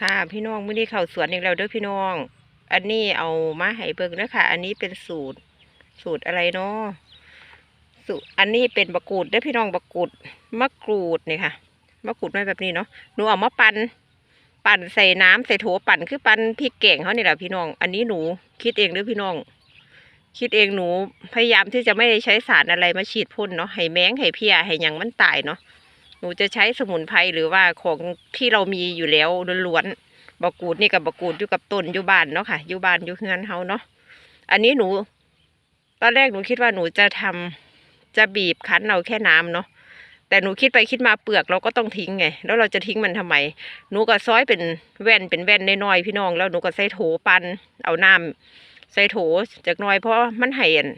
ค่ะพี่น้องมื้อนี้เข้าสวนอีกแล้วเด้อพี่น้อง อันนี้เอามาให้เบิ่งเด้อค่ะอันนี้เป็นสูตร สูตรอะไรเนาะสูตรอันนี้เป็นบะกรูดเด้อพี่น้องบะกรูดมะกรูดนี่ค่ะมะกรูดไมาแบบนี้เนาะหนูเอามาปั่นปั่นใส่น้ำใส่โถปั่นคือปั่นพริกแกงเขานี่แหละพี่น้อง อันนี้หนูคิดเองเด้อพี่น้อง คิดเองหนูพยายามที่จะไม่ได้ใช้สารอะไรมาฉีดพ่นเนาะให้แมงให้เพียให้ยังมันตายเนาะ หนูจะใช้สมุนไพรหรือว่าของที่เรามีอยู่แล้วล้วนๆบกูดนี่กับบกูดอยู่กับต้นอยู่บ้านเนาะค่ะอยู่บ้านอยู่เฮือนเฮาเนาะอันนี้หนู ตอนแรกหนูคิดว่าหนูจะทำจะบีบคั้นเอาแค่น้ำเนาะแต่หนูคิดไปคิดมาเปลือกเราก็ต้องทิ้งไง แล้วเราจะทิ้งมันทำไม หนูก็ซอยเป็นแว่นเป็นแว่นน้อยๆพี่น้อง แล้วหนูก็ใส่โถปันเอาน้ำใส่โถจากน้อยเพราะมันไห่อัน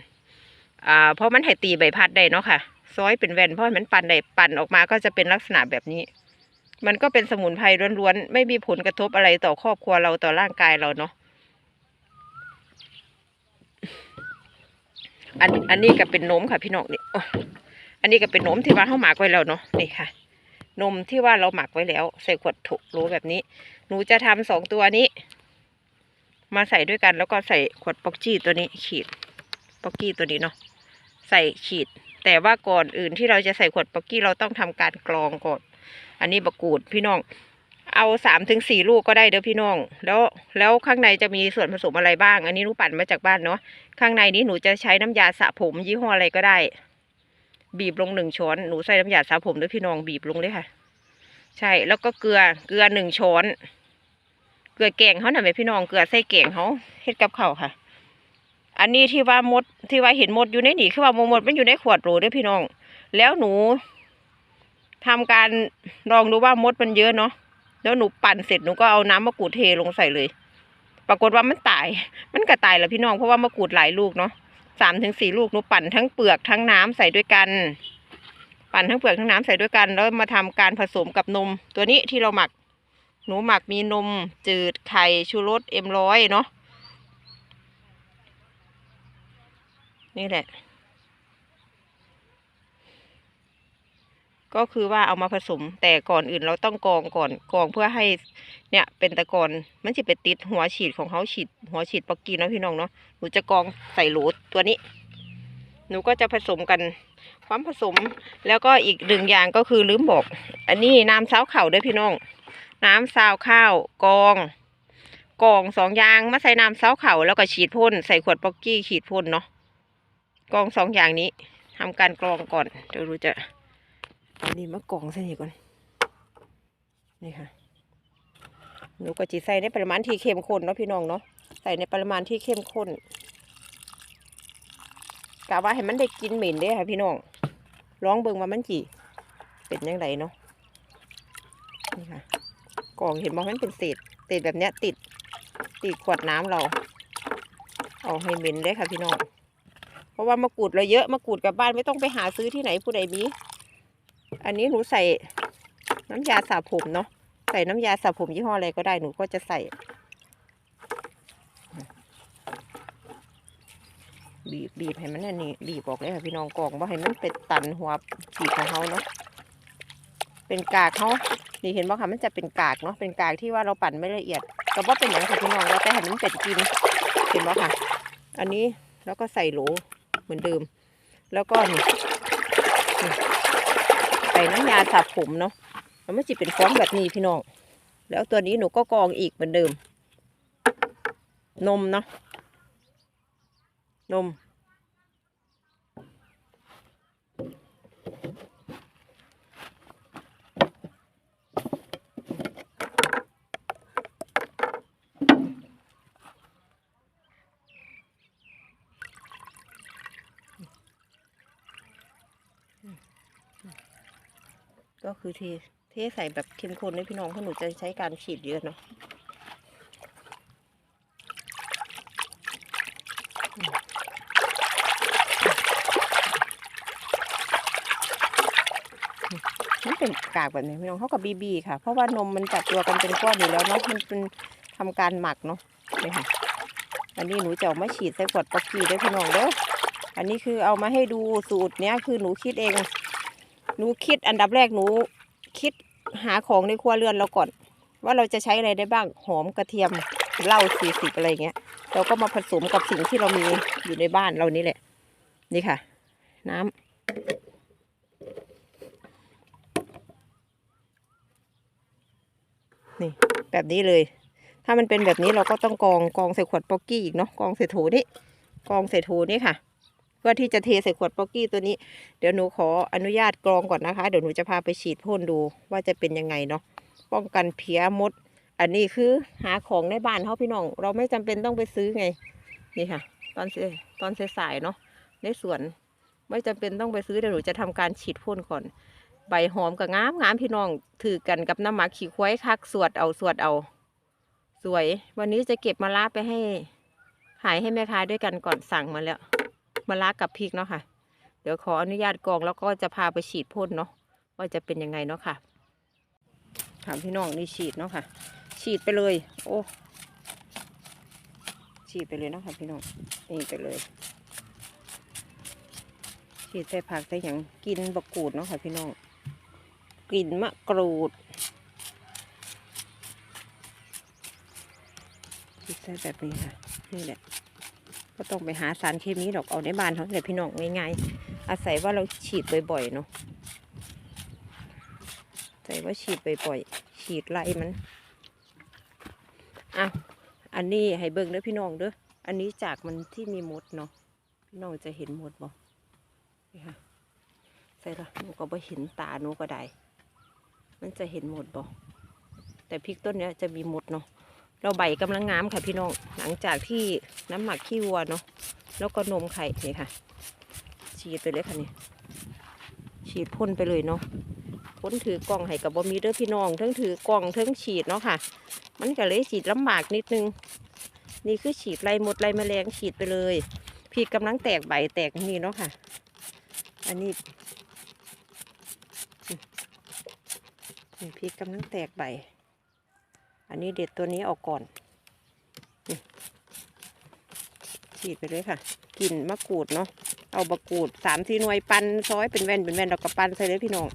อ่าเพราะมันไห่ตีใบพัดได้เนาะค่ะ ซอยเป็นแว่นเพราะมันปั่นได้ปั่นออกมาก็จะเป็นลักษณะแบบนี้ มันก็เป็นสมุนไพรล้วนๆ ไม่มีผลกระทบอะไรต่อครอบครัวเราต่อร่างกายเราเนาะอันอันนี้ก็เป็นนมค่ะพี่น้องนี่อันนี้ก็เป็นนมที่ว่าเขาหมักไว้แล้วเนาะนี่ค่ะ นมที่ว่าเราหมักไว้แล้ว ใส่ขวดถุโหลแบบนี้ หนูจะทำสองตัวนี้ มาใส่ด้วยกันแล้วก็ใส่ขวดป๊อกจี้ตัวนี้ ขีดป๊อกกี้ตัวนี้เนาะใส่ขีด แต่ว่าก่อนอื่นที่เราจะใส่ขวดป๊อกกี้เราต้องทำการกรองก่อน อันนี้บะกูดพี่น้อง เอาสามถึงสี่ลูกก็ได้เด้อพี่น้อง แล้วแล้วข้างในจะมีส่วนผสมอะไรบ้าง อันนี้หนูปั่นมาจากบ้านเนาะ ข้างในนี้หนูจะใช้น้ำยาสระผมยี่ห้ออะไรก็ได้ บีบลงหนึ่งช้อน หนูใส่น้ำยาสระผมด้วยพี่น้องบีบลงเลยค่ะ ใช่ แล้วก็เกลือ เกลือหนึ่งช้อน เกลือแกงเขาหน่อยไหมพี่น้อง เกลือใส่แกงเขาเฮ็ดกับเขาค่ะ อันนี้ที่ว่ามดที่ว่าเห็นมดอยู่ในนี่คือว่ามมดมันอยู่ในขวดโหลด้วยพี่น้อง แล้วหนูทำการลองดูว่ามดมันเยอะเนาะแล้วหนูปั่นเสร็จหนูก็เอาน้ำมะกรูดเทลงใส่เลย ปรากฏว่ามันตาย มันก็ตายแหล้วพี่น้องเพราะว่ามะกรูดหลายลูกเนาะสามถึงสี่ลูกหนูปั่นทั้งเปลือกทั้งน้ำใส่ด้วยกัน ปั่นทั้งเปลือกทั้งน้ำใส่ด้วยกัน แล้วมาทำการผสมกับนม ตัวนี้ที่เราหมัก หนูหมักมีนมจืดไข่ชูรสเอ็มร้อยเนาะ นี่แหละ ก็คือว่าเอามาผสม แต่ก่อนอื่นเราต้องกองก่อนกองเพื่อให้เนี่ย เป็นตะกอนมันจะไปติดหัวฉีดของเขาฉีด หัวฉีดปอกกีเนาะพี่น้องเนาะหนูจะกองใส่โหลตัวนี้ หนูก็จะผสมกันความผสมแล้วก็อีกหนึ่งอย่างก็คือลืมบอก อันนี้น้ำซาวเข่าด้วยพี่น้อง น้ำซาวข้าวกองกองสองอย่างมาใส่น้ำซาวเข่าแล้วก็ฉีดพ่นใส่ขวดปอกกี้ฉีดพ่นเนาะ กองสองอย่างนี้ทำการกรองก่อนเดี๋ยวรู้จะเอานี่มากรองใส่นี่ก่อนนี่ค่ะหนูก็จะใส่ในปริมาณที่เข้มข้นเนาะพี่น้องเนาะใส่ในปริมาณที่เข้มข้นกะว่าให้มันได้กินเหม็นเด้ค่ะพี่น้องลองเบิ่งว่ามันจีเป็นยังไงเนาะนี่ค่ะกล่องเห็นบอกมันเป็นเศษเศษแบบเนี้ยติดติดขวดน้ำเรา เอาให้เหม็นเลยค่ะพี่น้อง ราะว่ามะกรูดเราเยอะมะกรูดกับบ้านไม่ต้องไปหาซื้อที่ไหนผู้ใดมี อันนี้หนูใส่น้ำยาสระผมเนาะใส่น้ำยาสระผมยี่ห้ออะไรก็ได้หนูก็จะใส่ บีบบีบให้มันอันนี้บีบออกเลยค่ะพี่น้องกองว่าให้มันเป็นตันหัวบีบของเขาเนาะเป็นกากเขานี่เห็นว่าค่ะมันจะเป็นกากเนาะเป็นกากที่ว่าเราปั่นไม่ละเอียดก็ว่าเป็นอย่างค่ะพี่น้องแล้วแต่ให้มันเป็ดกินเห็นว่าค่ะ อันนี้แล้วก็ใส่โหล เหมือนเดิม แล้วก็นี่ใส่น้ำยาสระผมเนาะมันไม่จิเป็นฟองแบบนี้พี่น้อง แล้วตัวนี้หนูก็กรองอีกเหมือนเดิม นมเนาะนม ก็คือเทเทใส่แบบเข้มข้นให้พี่น้องเพราะหนูจะใช้การฉีดเยอะเนาะมันเป็นกากแบบนี้พี่น้องเขากับบีบีค่ะ เพราะว่านมมันจับตัวกันเป็นก้อนอยู่แล้วเนาะมันเป็นทำการหมักเนาะนี่ค่ะ อันนี้หนูจะเอามาฉีดใส่ขวดป๊อกกี้ด้พี่น้องเด้ออันนี้คือเอามาให้ดูสูตรเนี้ยคือหนูคิดเอง หนูคิดอันดับแรกหนู คิดหาของในครัวเรือนเราก่อน ว่าเราจะใช้อะไรได้บ้างหอมกระเทียมเหล้าสี่สิบอะไรเงี้ย เราก็มาผสมกับสิ่งที่เรามีอยู่ในบ้านเรานี่แหละ นี่ค่ะ น้ำนี่แบบนี้เลย ถ้ามันเป็นแบบนี้เราก็ต้องกองกองใส่ขวดป๊อกกี้อีกเนาะกองใส่โถนี่กองใส่โถนี่ค่ะ เพื่อที่จะเทใส่ขวดป๊อกกี้ตัวนี้ เดี๋ยวหนูขออนุญาตกรองก่อนนะคะ เดี๋ยวหนูจะพาไปฉีดพ่นดูว่าจะเป็นยังไงเนาะป้องกันเพี้ยมด อันนี้คือหาของในบ้านเขาพี่น้อง เราไม่จำเป็นต้องไปซื้อไง นี่ค่ะ ตอนเสตอนสายเนาะในสวนไม่จำเป็นต้องไปซื้อเดี๋ยวหนูจะทำการฉีดพ่นก่อน ใบหอมกับงามงามพี่น้องถือกันกับน้ำหมักขี้ควายคักสวดเอาสวดเอา สวย วันนี้จะเก็บมะระไปให้ขายให้แม่ค้าด้วยกันก่อนสั่งมาแล้ว มะระกับพริกเนาะค่ะ เดี๋ยวขออนุญาตกองแล้วก็จะพาไปฉีดพ่นเนาะว่าจะเป็นยังไงเนาะค่ะถามพี่น้องนี่ฉีดเนาะค่ะ ฉีดไปเลย โอ้ฉีดไปเลยเนาะค่ะพี่น้องนี่ไปเลยฉีดใส่ผักใส่หยังกินบะกรูดเนาะค่ะพี่น้องกลิ่นมะกรูดฉีดใส่แบบนี้ค่ะนี่แหละ ก็ต้องไปหาสารเคมีดอกเอาในบ้านเขาแต่พี่น้องง่ายๆอาศัยว่าเราฉีดบ่อยๆเนาะใส่ว่าฉีดบ่อยๆฉีดไล่มันอะอันนี้ให้เบิ่งเด้อพี่น้องเด้ออันนี้จากมันที่มีมดเนาะพี่น้องจะเห็นมดบ่นี่ค่ะใส่ละหนูก็บ่เห็นตาหนูก็ได้ มันจะเห็นหมดบ่แต่พริกต้นเนี้ยจะมีมดเนาะ เราใบกำลังงามค่ะพี่น้อง หลังจากที่น้ำหมักขี้วัวเนาะ แล้วก็นมไข่นี่ค่ะ ฉีดไปเลยค่ะนี่ ฉีดพ่นไปเลยเนาะพ่นถือกล่องให้กับบอมีเด้อพี่น้อง ทั้งถือกล่องทั้งฉีดเนาะค่ะ มันก็เลยฉีดลำบากนิดนึง นี่คือฉีดไล่มดไล่แมลงฉีดไปเลยพริกกำลังแตกใบแตกนี่เนาะค่ะ อันนี้นี่พริกกำลังแตกใบ อันนี้เด็ดตัวนี้ออกก่อนฉีดไปเลยค่ะกลิ่นมะกรูดเนาะเอาบะกรูดสามสี่หน่วยปันซอยเป็นแว่นเป็นแว่นเราก็ปันใส่เลยพี่น้อง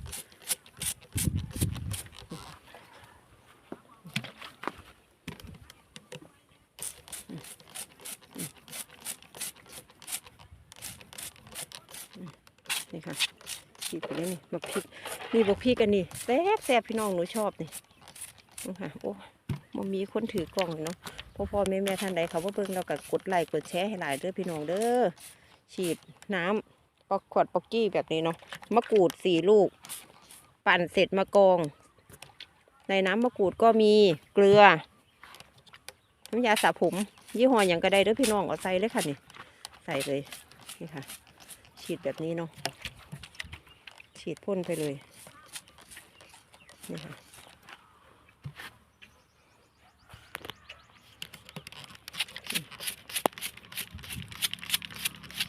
นี่ค่ะฉีดไปเลยนี่บักพริกนี่บักพริกกันนี่แซ่บแซ่บพี่น้องหนูชอบนี่นี่ค่ะโอ้ มันมีคนถือกล่องเนาะพ่อพ่อแม่แม่ท่านใดเขาว่าเบิ่งเราก็กดไลค์กดแชร์ให้หลายเด้อพี่น้องเด้อฉีดน้ำปอกขวดปอกกี้แบบนี้เนาะมะกรูดสี่ลูก ปั่นเสร็จมากอง ในน้ำมะกรูดก็มีเกลือน้ำยาสระผม ยี่ห้ออย่างก็ได้เด้อพี่น้องเอาใส่เลยค่ะนี่ใส่เลยนี่ค่ะ ฉีดแบบนี้เนาะฉีดพ่นไปเลยนี่ค่ะ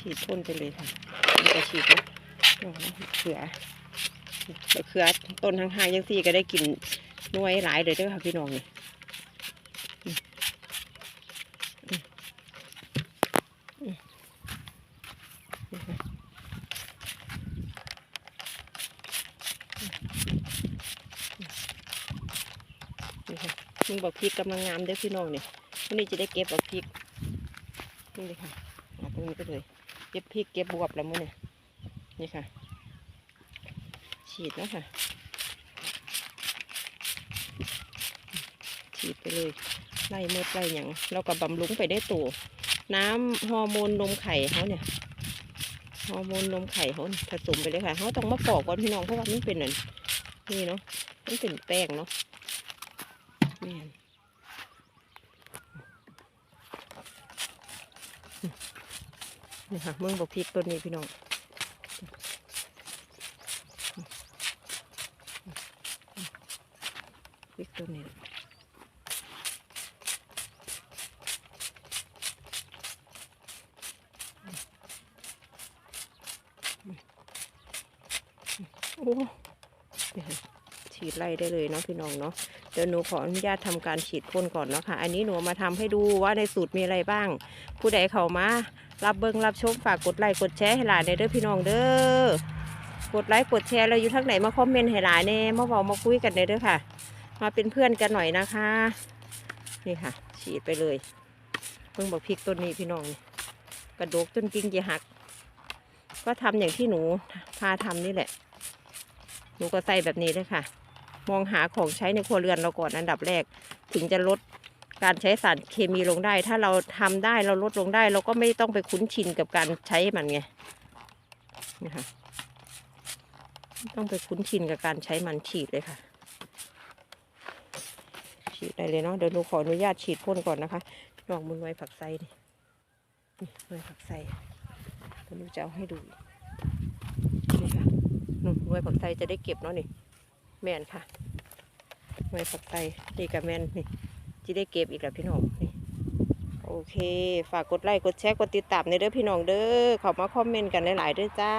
ฉีดพ่นไปเลยค่ะนี่ก็ฉีดนะเขือเขือต้นทางหางยังสี่ก็ได้กินน่วยหลายเลยเด้วยค่ะพี่น้องนี่อืมอืมอืมนี่ค่ะนี่ค่ะมึงบอกพริกกำลังงามเด้อพี่น้องนี่วันนี้จะได้เก็บบอกพริกนี่เลยค่ะตรงนี้ไปเลย เก็บพริกเก็บบวบแล้วมื้อนี่นี่ค่ะ ฉีดแล้วค่ะ ฉีดไปเลย ไล่เมดไล่หยังเราก็บำรุงไปได้ตัวน้ำฮอร์โมนนมไข่เขาเนี่ยฮอร์โมนนมไข่เขาผสมไปเลยค่ะเขาต้องมาปอกก่อนพี่น้องเพราะว่ามันเป็นอันนี่เนาะมันเป็นแป้งเนาะแม่ นี่ค่ะมึงบอกพริกต้นนี้พี่น้องพริกต้นนี้โอ้ฉีดไล่ได้เลยเนาะพี่น้องเนาะเดี๋ยวหนูขออนุญาตทำการฉีดพ่นก่อนเนาะค่ะ อันนี้หนูมาทำให้ดูว่าในสูตรมีอะไรบ้าง ผู้ใดเข้ามา รับเบิงรับชมฝากกดไลค์กดแชร์ให้หลานในเด้อพี่น้องเด้อกดไลค์กดแชร์เราอยู่ทางไหนมาคอมเมนต์ให้หลานแน่มาเว้ามาคุยกันในเด้อค่ะ มาเป็นเพื่อนกันหน่อยนะคะ นี่ค่ะ ฉีดไปเลยเพิ่งบอกพริกต้นนี้พี่น้องนี่กระดกจนกิ่งจะหัก ก็ทำอย่างที่หนูพาทำนี่แหละ หนูก็ใส่แบบนี้เลยค่ะ มองหาของใช้ในครัวเรือนเราก่อนอันดับแรก ถึงจะลด การใช้สารเคมีลงได้ ถ้าเราทำได้เราลดลงได้ เราก็ไม่ต้องไปคุ้นชินกับการใช้มันไงนะคะไม่ต้องไปคุ้นชินกับการใช้มันฉีดเลยค่ะ ฉีดได้เลยเนาะเดี๋ยวหนูขออนุญาตฉีดพ่นก่อนนะคะลองมือไว้ผักไซนี่นี่ไว้ผักไซเดี๋ยวหนูจะเอาให้ดูนี่ค่ะนู่นไว้ผักไซจะได้เก็บเนาะนี่แมนค่ะไว้ผักไซนี่กับแมนนี่ จะได้เก็บอีกแล้วพี่น้องนี่โอเค ฝากกดไลค์กดแชร์กดติดตามในเด้อพี่น้องเด้อเข้ามาคอมเมนต์กันหลายๆเด้อจ้า